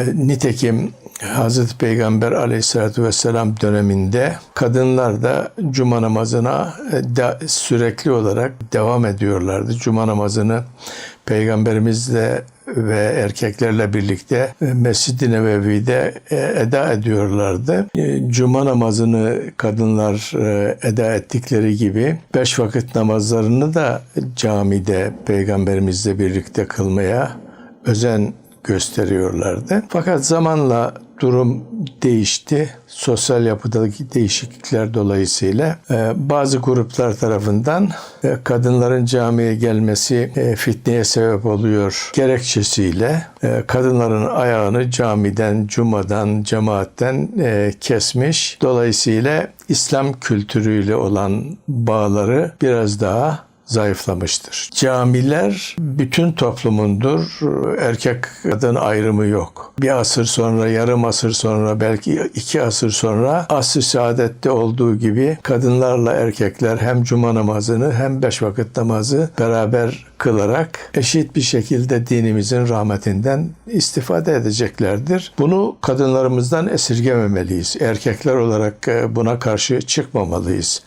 E, Nitekim Hazreti Peygamber aleyhissalatü vesselam döneminde kadınlar da cuma namazına de- sürekli olarak devam ediyorlardı. Cuma namazını Peygamberimizle ve erkeklerle birlikte e, Mescid-i Nebevi'de e, eda ediyorlardı. Cuma namazını kadınlar eda ettikleri gibi beş vakit namazlarını da camide Peygamberimizle birlikte kılmaya özen gösteriyorlardı. Fakat zamanla durum değişti. Sosyal yapıdaki değişiklikler dolayısıyla e, bazı gruplar tarafından e, kadınların camiye gelmesi e, fitneye sebep oluyor gerekçesiyle kadınların ayağını camiden, cumadan, cemaatten kesmiş. Dolayısıyla İslam kültürüyle olan bağları biraz daha zayıflamıştır. Camiler bütün toplumundur. Erkek kadın ayrımı yok. Bir asır sonra, yarım asır sonra, belki iki asır sonra asr-ı saadette olduğu gibi kadınlarla erkekler hem cuma namazını hem beş vakit namazı beraber kılarak eşit bir şekilde dinimizin rahmetinden istifade edeceklerdir. Bunu kadınlarımızdan esirgememeliyiz. Erkekler olarak e, buna karşı çıkmamalıyız.